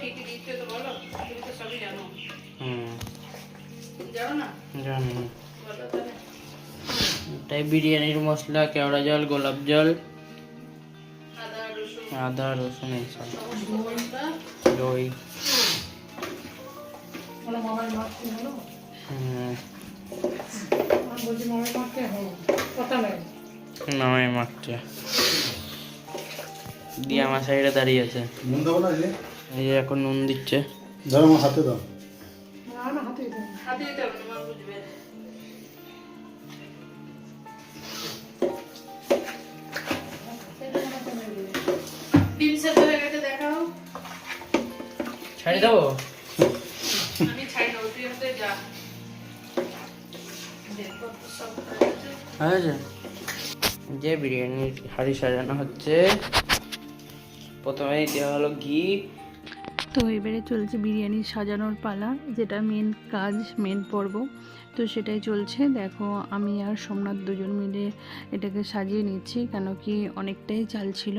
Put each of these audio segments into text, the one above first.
কি কি দিচ্ছে তো বলো তুমি তো সবই জানো। হুম। জানো না? জানি। বলো তাহলে। তাই বিরিয়ানির মশলা কেওড়া জল গোলাপ জল আদা রসুন। এইসব দই। মারতে দিয়ে আমার সাইডে দাঁড়িয়ে আছে। এই যে এখন নুন দিচ্ছে। ধরো আমার হাতে দাও। ছাড়ি দেবো? আমি ছাড়ি দেবো তুই যা দেখো তো সব গেছে। হয়েছে যে বিরিয়ানির হাঁড়ি সাজানো হচ্ছে। প্রথমেই দেওয়া হলো ঘি। তো এবারে চলছে বিরিয়ানি সাজানোর পালা, যেটা মেন কাজ মেন পর্ব। তো সেটাই চলছে। দেখো, আমি আর সোমনাথ দুজন মিলে এটাকে সাজিয়ে নিচ্ছি, কেন কি অনেকটাই চাল ছিল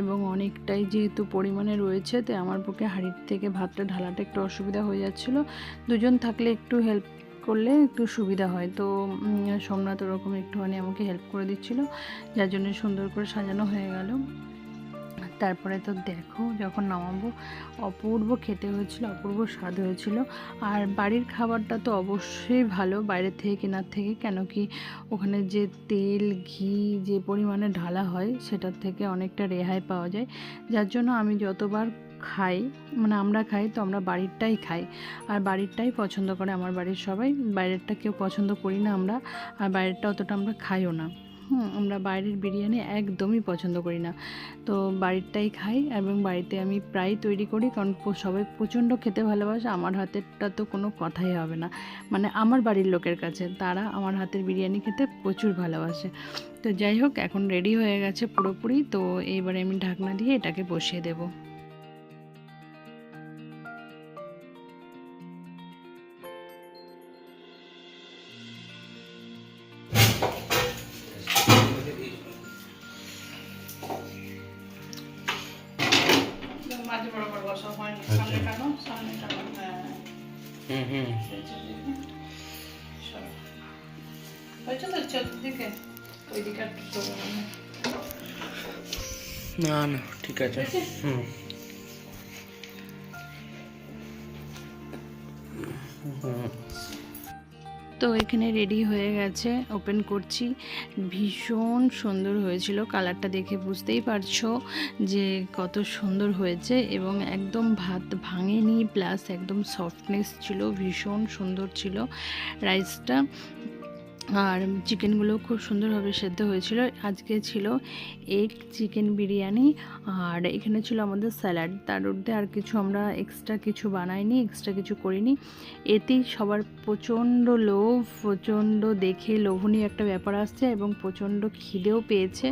এবং অনেকটাই যেহেতু পরিমাণে রয়েছে তো আমার পক্ষে হাঁড়ির থেকে ভাতটা ঢালাটা একটু অসুবিধা হয়ে যাচ্ছিল। দুজন থাকলে একটু হেল্প করলে একটু সুবিধা হয়। তো সোমনাথ ওরকম একটুখানি আমাকে হেল্প করে দিচ্ছিল, যার জন্য সুন্দর করে সাজানো হয়ে গেল। তারপরে তো দেখো যখন নামাবো, অপূর্ব খেতে হয়েছিল, অপূর্ব স্বাদ হয়েছিল। আর বাড়ির খাবারটা তো অবশ্যই ভালো বাইরে থেকে কেনার থেকে, কেন কি ওখানে যে তেল, ঘি যে পরিমাণে ঢালা হয়, সেটার থেকে অনেকটা রেহাই পাওয়া যায়। যার জন্য আমি যতবার খাই মানে আমরা খাই, তো আমরা বাড়িরটাই খাই। আর বাড়িরটাই পছন্দ করে আমার বাড়ির সবাই। বাইরেরটা কেউ পছন্দ করি না আমরা, আর বাইরেরটা অতটা আমরা খাইও না। আমরা বাইরের বিরিয়ানি একদমই পছন্দ করি না। তো বাড়িরটাই খাই এবং বাড়িতে আমি প্রায় তৈরি করি কারণ সবাই প্রচণ্ড খেতে ভালোবাসে, আমার হাতেরটা তো কোনো কথাই হবে না। মানে আমার বাড়ির লোকের কাছে, তারা আমার হাতের বিরিয়ানি খেতে প্রচুর ভালোবাসে। তো যাই হোক, এখন রেডি হয়ে গেছে পুরোপুরি, তো এইবারে আমি ঢাকনা দিয়ে এটাকে বসিয়ে দেবো। মাঝে বরাবর বসা হয়নি। সামনে টানো সামনে টানো। হ্যাঁ। হুম হুম। সরো। হয়েছে তো চতুর্দিকে ওইদিকে একটু সরো মানে। না না ঠিক আছে। হুম। হুম। তো এখানে রেডি হয়ে গেছে ওপেন করছি। ভীষণ সুন্দর হয়েছিল কালারটা দেখে বুঝতেই পারছ যে কত সুন্দর হয়েছে এবং একদম ভাত ভাঙেনি প্লাস একদম সফটনেস ছিল, ভীষণ সুন্দর ছিল রাইসটা আর চিকেনগুলো খুব সুন্দরভাবে সেদ্ধ হয়েছিল। আজকে ছিল এগ চিকেন বিরিয়ানি আর এখানে ছিল আমাদের স্যালাড তার মধ্যে আর কিছু আমরা এক্সট্রা কিছু বানাইনি এক্সট্রা কিছু করিনি। এতেই সবার প্রচণ্ড লোভ, প্রচণ্ড দেখে লোভনীয় একটা ব্যাপার আসছে এবং প্রচণ্ড খিদেও পেয়েছে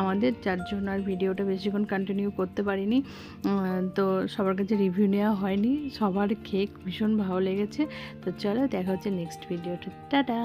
আমাদের, যার জন্য আর ভিডিওটা বেশিক্ষণ কন্টিনিউ করতে পারিনি। তো সবার কাছে রিভিউ নেওয়া হয়নি। সবার কেক ভীষণ ভালো লেগেছে। তো চলো দেখা হচ্ছে নেক্সট ভিডিওটা টাটা!